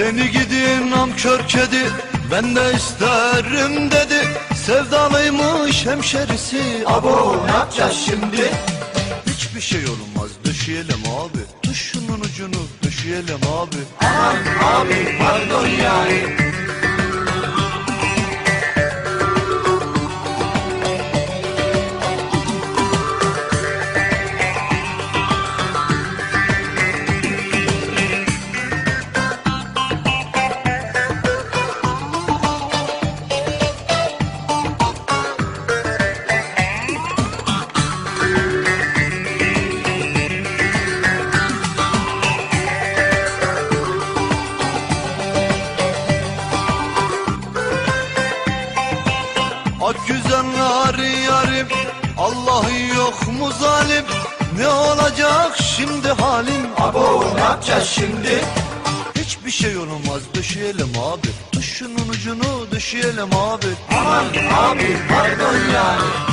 Seni gidin namkör kedi ben de isterim dedi. Sevdalıymış hemşerisi? Abo ne yapacağız şimdi? Hiçbir şey olmaz düşeyelim abi. Tut şunun ucunu düşeyelim abi. Aman abi pardon yani Ak güzeller yarim Allah'ı yok mu zalim? Ne olacak şimdi halim Abo ne yapacağız şimdi? Hiçbir şey olmaz düşeyelim abi. Tut şunun ucunu düşeyelim abi. Aman abi pardon yani